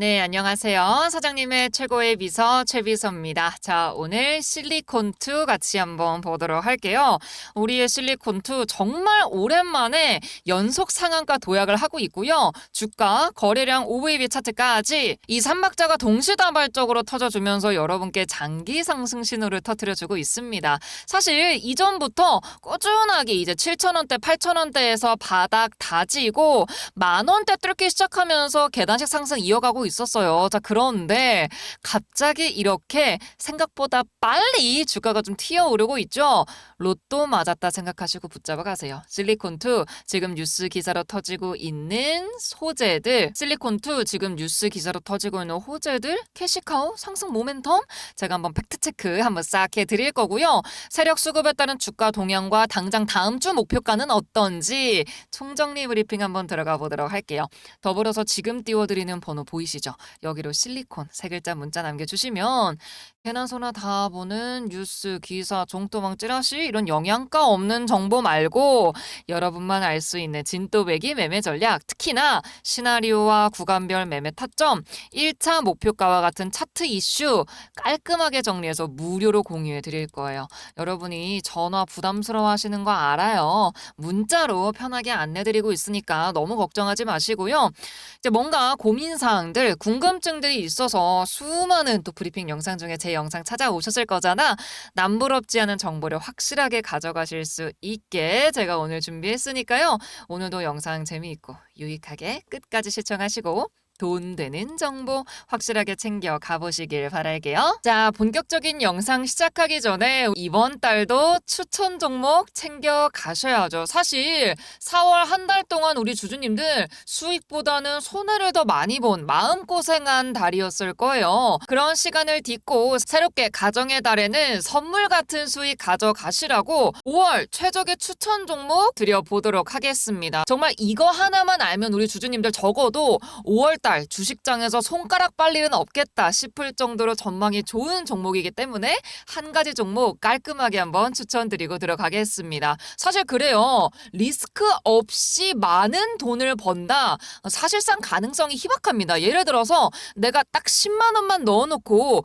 네, 안녕하세요. 사장님의 최고의 비서 최비서입니다. 자, 오늘 실리콘2 같이 한번 보도록 할게요. 우리의 실리콘2 정말 오랜만에 연속 상한가 도약을 하고 있고요. 주가, 거래량 OVB 차트까지 이 삼박자가 동시다발적으로 터져주면서 여러분께 장기 상승 신호를 터뜨려주고 있습니다. 사실 이전부터 꾸준하게 이제 7,000원대, 8,000원대에서 바닥 다지고 만원대 뚫기 시작하면서 계단식 상승 이어가고 있었어요. 자, 그런데 갑자기 이렇게 생각보다 빨리 주가가 좀 튀어오르고 있죠. 로또 맞았다 생각하시고 붙잡아 가세요. 실리콘2 지금 뉴스 기사로 터지고 있는 소재들, 실리콘2 지금 뉴스 기사로 터지고 있는 호재들, 캐시카우, 상승 모멘텀 제가 한번 팩트 체크 한번 싹 해 드릴 거고요. 세력 수급에 따른 주가 동향과 당장 다음 주 목표가는 어떤지 총정리 브리핑 한번 들어가 보도록 할게요. 더불어서 지금 띄워 드리는 번호 보이시죠? 여기로 실리콘 세 글자 문자 남겨주시면 개나 소나 다 보는 뉴스, 기사, 종토망 찌라시 이런 영양가 없는 정보 말고 여러분만 알 수 있는 진또배기 매매 전략 특히나 시나리오와 구간별 매매 타점 1차 목표가와 같은 차트 이슈 깔끔하게 정리해서 무료로 공유해 드릴 거예요. 여러분이 전화 부담스러워 하시는 거 알아요. 문자로 편하게 안내 드리고 있으니까 너무 걱정하지 마시고요. 이제 뭔가 고민 사항들, 궁금증들이 있어서 수많은 또 브리핑 영상 중에 제 영상 찾아오셨을 거잖아. 남부럽지 않은 정보를 확실하게 가져가실 수 있게 제가 오늘 준비했으니까요. 오늘도 영상 재미있고 유익하게 끝까지 시청하시고 돈 되는 정보 확실하게 챙겨 가보시길 바랄게요. 자, 본격적인 영상 시작하기 전에 이번 달도 추천 종목 챙겨 가셔야죠. 사실 4월 한 달 동안 우리 주주님들 수익보다는 손해를 더 많이 본 마음고생한 달이었을 거예요. 그런 시간을 딛고 새롭게 가정의 달에는 선물 같은 수익 가져가시라고 5월 최적의 추천 종목 드려보도록 하겠습니다. 정말 이거 하나만 알면 우리 주주님들 적어도 5월 달 주식장에서 손가락 빨 일은 없겠다 싶을 정도로 전망이 좋은 종목이기 때문에 한 가지 종목 깔끔하게 한번 추천드리고 들어가겠습니다. 사실 그래요. 리스크 없이 많은 돈을 번다. 사실상 가능성이 희박합니다. 예를 들어서 내가 딱 10만 원만 넣어놓고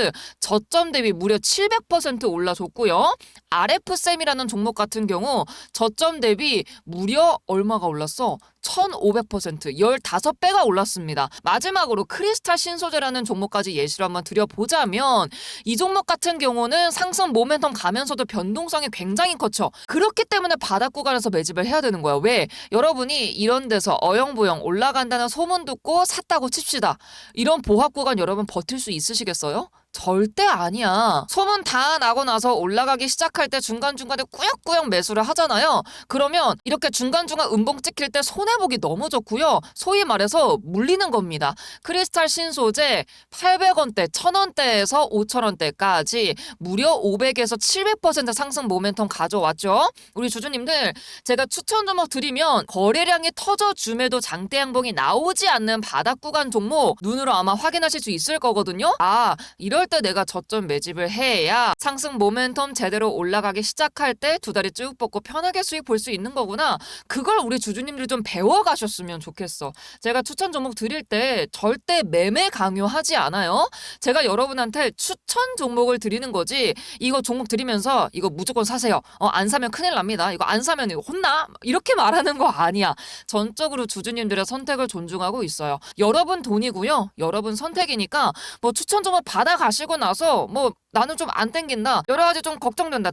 저점 대비 무려 700% 올라줬고요. RF쌤이라는 종목 같은 경우 저점 대비 무려 얼마가 올랐어? 1500% 15배가 올랐습니다. 마지막으로 크리스탈 신소재라는 종목까지 예시로 한번 드려보자면 이 종목 같은 경우는 상승 모멘텀 가면서도 변동성이 굉장히 커죠. 그렇기 때문에 바닥 구간에서 매집을 해야 되는 거야. 왜? 여러분이 이런 데서 어영부영 올라간다는 소문 듣고 샀다고 칩시다. 이런 보합 구간 여러분 버틸 수 있으시겠어요? 절대 아니야. 소문 다 나고 나서 올라가기 시작할 때 중간중간에 꾸역꾸역 매수를 하잖아요. 그러면 이렇게 중간중간 음봉 찍힐 때 손해보기 너무 좋고요. 소위 말해서 물리는 겁니다. 크리스탈 신소재 800원대, 1000원대에서 5000원대까지 무려 500에서 700% 상승 모멘텀 가져왔죠. 우리 주주님들 제가 추천 종목 드리면 거래량이 터져줌에도 장대 양봉이 나오지 않는 바닥 구간 종목 눈으로 아마 확인하실 수 있을 거거든요. 아 이럴 때 내가 저점 매집을 해야 상승 모멘텀 제대로 올라 가기 시작할 때 두 다리 쭉 뻗고 편하게 수익 볼 수 있는 거구나. 그걸 우리 주주님들 좀 배워가셨으면 좋겠어. 제가 추천 종목 드릴 때 절대 매매 강요하지 않아요. 제가 여러분한테 추천 종목을 드리는 거지. 이거 종목 드리면서 이거 무조건 사세요. 어, 안 사면 큰일 납니다. 이거 안 사면 이거 혼나? 이렇게 말하는 거 아니야. 전적으로 주주님들의 선택을 존중하고 있어요. 여러분 돈이고요. 여러분 선택이니까 뭐 추천 종목 받아가시고 나서 뭐 나는 좀 안 땡긴다. 여러 가지 좀 걱정된다.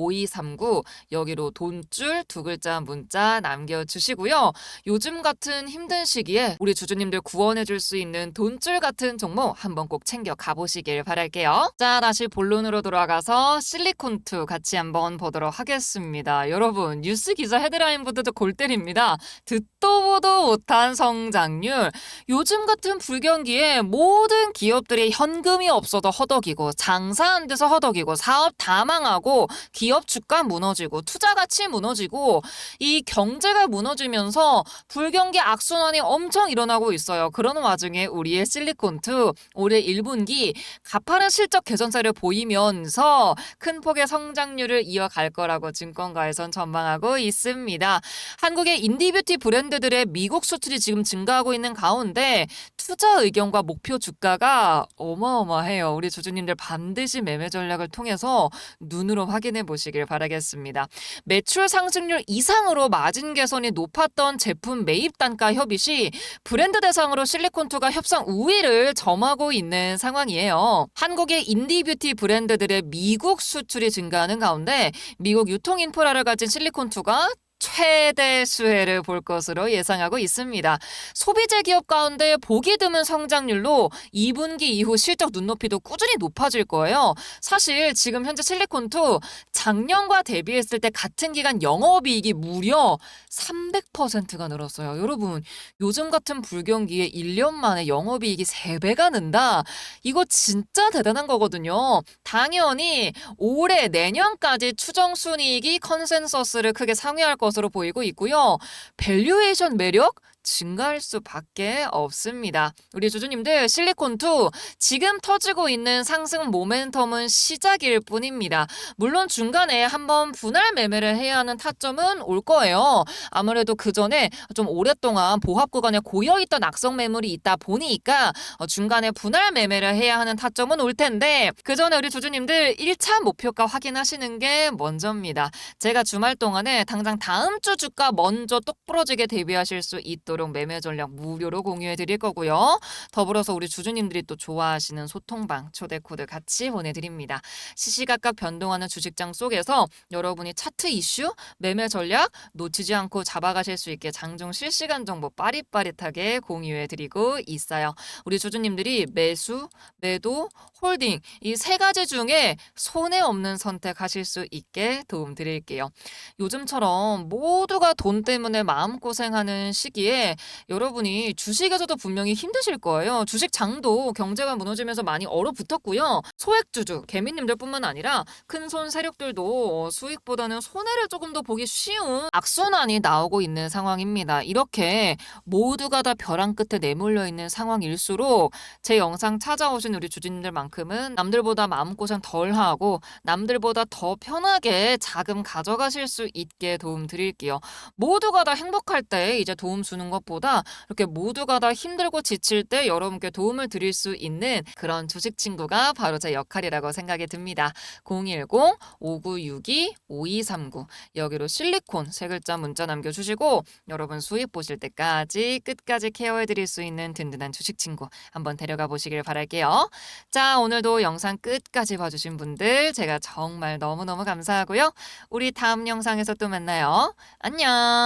5239 여기로 돈줄 두 글자 문자 남겨주시고요. 요즘 같은 힘든 시기에 우리 주주님들 구원해줄 수 있는 돈줄 같은 종목 한번 꼭 챙겨 가보시길 바랄게요. 자 다시 본론으로 돌아가서 실리콘2 같이 한번 보도록 하겠습니다. 여러분 뉴스 기사 헤드라인부터도 골 때립니다. 듣도 보도 못한 성장률 요즘 같은 불경기에 모든 기업들이 현금이 없어도 허덕이고 장사 안 돼서 허덕이고 사업 다 망하고 기업 주가 무너지고 투자 가치 무너지고 이 경제가 무너지면서 불경기 악순환이 엄청 일어나고 있어요. 그런 와중에 우리의 실리콘2 올해 1분기 가파른 실적 개선세를 보이면서 큰 폭의 성장률을 이어갈 거라고 증권가에선 전망하고 있습니다. 한국의 인디뷰티 브랜드들의 미국 수출이 지금 증가하고 있는 가운데 투자 의견과 목표 주가가 어마어마해요. 우리 주주님들 반드시 매매 전략을 통해서 눈으로 확인해 보 시길 바라겠습니다. 매출 상승률 이상으로 마진 개선이 높았던 제품 매입 단가 협의 시 브랜드 대상으로 실리콘2가 협상 우위를 점하고 있는 상황이에요. 한국의 인디뷰티 브랜드들의 미국 수출이 증가하는 가운데 미국 유통 인프라를 가진 실리콘2가 최대 수혜를 볼 것으로 예상하고 있습니다. 소비재 기업 가운데 보기 드문 성장률로 2분기 이후 실적 눈높이도 꾸준히 높아질 거예요. 사실 지금 현재 실리콘투 작년과 대비했을 때 같은 기간 영업이익이 무려 300%가 늘었어요. 여러분, 요즘 같은 불경기에 1년 만에 영업이익이 3배가 는다? 이거 진짜 대단한 거거든요. 당연히 올해 내년까지 추정 순이익이 컨센서스를 크게 상회할 것 으로 보이고 있고요. 밸류에이션 매력 증가할 수밖에 없습니다. 우리 주주님들 실리콘2 지금 터지고 있는 상승 모멘텀은 시작일 뿐입니다. 물론 중간에 한번 분할 매매를 해야 하는 타점은 올 거예요. 아무래도 그 전에 좀 오랫동안 보합 구간에 고여있던 악성 매물이 있다 보니까 어, 중간에 분할 매매를 해야 하는 타점은 올 텐데 그 전에 우리 주주님들 1차 목표가 확인하시는 게 먼저입니다. 제가 주말 동안에 당장 다음 주 주가 먼저 똑 부러지게 대비하실 수 있도록 매매 전략 무료로 공유해 드릴 거고요. 더불어서 우리 주주님들이 또 좋아하시는 소통방 초대 코드 같이 보내드립니다. 시시각각 변동하는 주식장 속에서 여러분이 차트 이슈, 매매 전략 놓치지 않고 잡아가실 수 있게 장중 실시간 정보 빠릿빠릿하게 공유해 드리고 있어요. 우리 주주님들이 매수, 매도, 홀딩 이 세 가지 중에 손해 없는 선택하실 수 있게 도움 드릴게요. 요즘처럼 모두가 돈 때문에 마음고생하는 시기에 여러분이 주식에서도 분명히 힘드실 거예요. 주식 장도 경제가 무너지면서 많이 얼어붙었고요. 소액주주, 개미님들뿐만 아니라 큰 손 세력들도 어, 수익보다는 손해를 조금 더 보기 쉬운 악순환이 나오고 있는 상황입니다. 이렇게 모두가 다 벼랑 끝에 내몰려 있는 상황일수록 제 영상 찾아오신 우리 주주님들만큼은 남들보다 마음고생 덜 하고 남들보다 더 편하게 자금 가져가실 수 있게 도움 드릴게요. 모두가 다 행복할 때 이제 도움 주는 것보다 이렇게 모두가 다 힘들고 지칠 때 여러분께 도움을 드릴 수 있는 그런 주식 친구가 바로 제 역할이라고 생각이 듭니다. 010-5962-5239 여기로 실리콘 세 글자 문자 남겨주시고 여러분 수익 보실 때까지 끝까지 케어해 드릴 수 있는 든든한 주식 친구 한번 데려가 보시길 바랄게요. 자 오늘도 영상 끝까지 봐주신 분들 제가 정말 너무너무 감사하고요. 우리 다음 영상에서 또 만나요. 안녕.